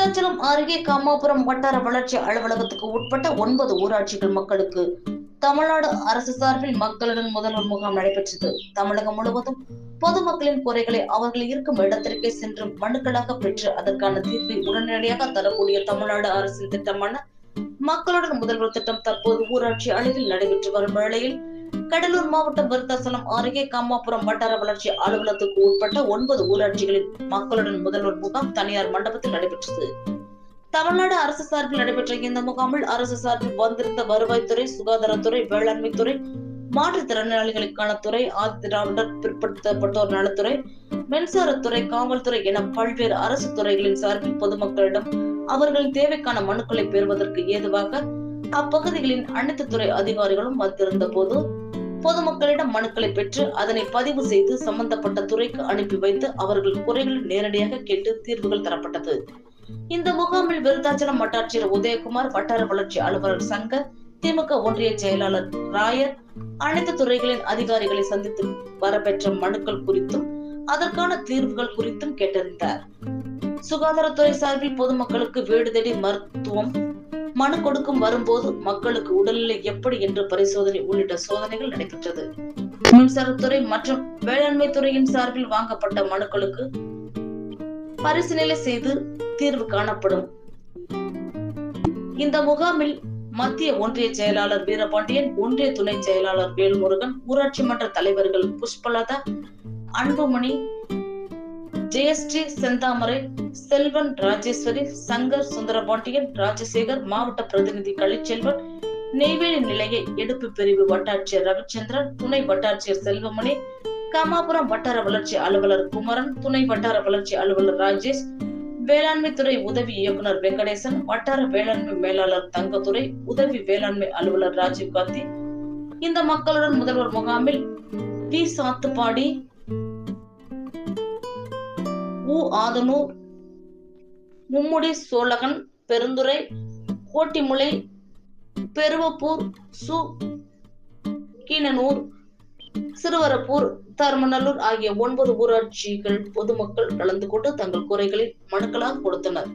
விருத்தாச்சலம் அருகே காமாபுரம் வட்டார வளர்ச்சி அலுவலகத்துக்கு உட்பட்ட ஒன்பது ஊராட்சிகள் மக்களுக்கு தமிழ்நாடு அரசு சார்பில் மக்களுடன் முதல்வர் முகாம் நடைபெற்றது. தமிழகம் முழுவதும் பொதுமக்களின் குறைகளை அவர்கள் இருக்கும் இடத்திற்கே சென்று மனுக்களாக பெற்று அதற்கான தீர்வை உடனடியாக தரக்கூடிய தமிழ்நாடு அரசின் திட்டமான மக்களுடன் முதல்வர் திட்டம் தற்போது ஊராட்சி அளவில் நடைபெற்று வரும் வேளையில் கடலூர் மாவட்டம் விருத்தாசலம் அருகே காமாபுரம் வட்டார வளர்ச்சி அலுவலகத்துக்கு உட்பட்ட ஒன்பது ஊராட்சிகளில் மக்களுடன் முதல்வர் முகாம் தனியார் மண்டபத்தில் நடைபெற்றது. தமிழ்நாடு அரசு சார்பில் நடைபெற்ற இந்த முகாமில் அரசு சார்பில் வந்திருந்த வருவாய்த்துறை சுகாதாரத்துறை வேளாண்மைத்துறை மாற்றுத்திறனாளிகளுக்கான துறை ஆதிதிராவிடர் பிற்படுத்தப்பட்டோர் நலத்துறை மின்சாரத்துறை காவல்துறை என பல்வேறு அரசு துறைகளின் சார்பில் பொதுமக்களிடம் அவர்களின் தேவைக்கான மனுக்களை பெறுவதற்கு ஏதுவாக அப்பகுதிகளின் அனைத்து துறை அதிகாரிகளும் வந்திருந்த போது பொதுமக்களிடம் மனுக்களை பெற்று அதனை பதிவு செய்து சம்பந்தப்பட்ட துறைக்கு அனுப்பி வைத்து அவர்கள் குறைகள் நேரடியாக கேட்டு தீர்வுகள் தரப்பட்டது. இந்த முகாமில் விருத்தாச்சலம் வட்டாட்சியர் உதயகுமார் வட்டார வளர்ச்சி அலுவலர் சங்க திமுக ஒன்றிய செயலாளர் ராயர் அனைத்து துறைகளின் அதிகாரிகளை சந்தித்து வரப்பெற்ற மனுக்கள் குறித்தும் அதற்கான தீர்வுகள் குறித்தும் கேட்டறிந்தார். சுகாதாரத்துறை சார்பில் பொதுமக்களுக்கு வீடு தேடி மருத்துவம் மனு கொடுக்கும் வரும்போது மக்களுக்கு உடல்நிலை எப்படி என்ற பரிசோதனை உள்ளிட்ட சோதனைகள் நடைபெற்றது. மின்சாரத்துறை மற்றும் வேளாண்மை துறையின் சார்பில் வாங்கப்பட்ட மனுக்களுக்கு பரிசீலனை செய்து தீர்வு காணப்படும். இந்த முகாமில் மத்திய ஒன்றிய செயலாளர் வீரபாண்டியன் ஒன்றிய துணை செயலாளர் வேல்முருகன் ஊராட்சி மன்ற தலைவர்கள் புஷ்பலதா அன்புமணி ஜெயஸ்ரீ செந்தாமரை செல்வன் ராஜேஸ்வரி சங்கர் சுந்தரபாண்டியன் ராஜசேகர் மாவட்ட பிரதிநிதி கலிச்செல்வன் நெய்வேலி நிலைய எடுப்பு பிரிவு வட்டாட்சியர் ரவிச்சந்திரன் துணை வட்டாட்சியர் செல்வமணி கமாபுரம் வட்டார வளர்ச்சி அலுவலர் குமரன் துணை வட்டார வளர்ச்சி அலுவலர் ராஜேஷ் வேளாண்மை துறை உதவி இயக்குனர் வெங்கடேசன் வட்டார வேளாண்மை மேலாளர் தங்கத்துறை உதவி வேளாண்மை அலுவலர் ராஜீவ் காந்தி. இந்த மக்களுடன் முதல்வர் முகாமில் வி சாத்துப்பாடி உ ஆதனூர் மும்முடி சோழகன் பெருந்துறை கோட்டிமுலை பெருவப்பூர் சு கீனனூர் சிறுவரப்பூர் தர்மநல்லூர் ஆகிய ஒன்பது ஊராட்சிகள் பொதுமக்கள் கலந்து கொண்டு தங்கள் குறைகளை மனுக்களாக கொடுத்தனர்.